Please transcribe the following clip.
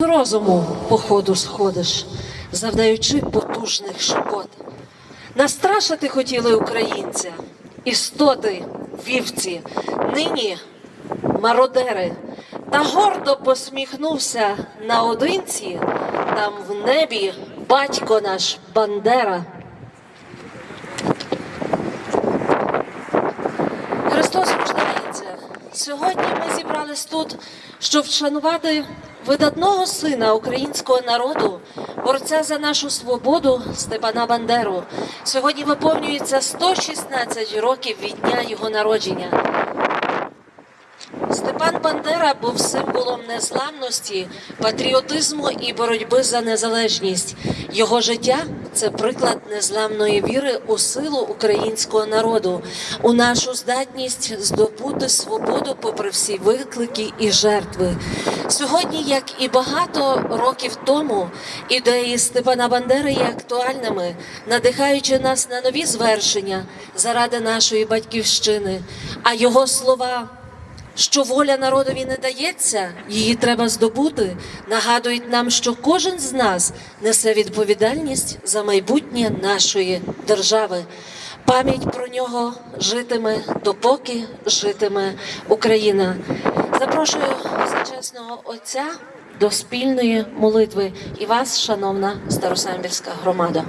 розуму по ходу сходиш, завдаючи потужних шкод. Настрашити хотіли українця, істоти, вівці, нині мародери, та гордо посміхнувся наодинці, там в небі батько наш Бандера. Христос рождається. Сьогодні ми зібрались тут, щоб вшанувати видатного сина українського народу, борця за нашу свободу Степана Бандеру. Сьогодні виповнюється 116 років від дня його народження. Степан Бандера був символом незламності, патріотизму і боротьби за незалежність. Його життя це приклад незламної віри у силу українського народу, у нашу здатність здобути свободу попри всі виклики і жертви. Сьогодні, як і багато років тому, ідеї Степана Бандери є актуальними, надихаючи нас на нові звершення заради нашої батьківщини. А його слова що воля народові не дається, її треба здобути, нагадують нам, що кожен з нас несе відповідальність за майбутнє нашої держави. Пам'ять про нього житиме допоки житиме Україна. Запрошую всечесного Отця до спільної молитви і вас, шановна Старосамбірська громада.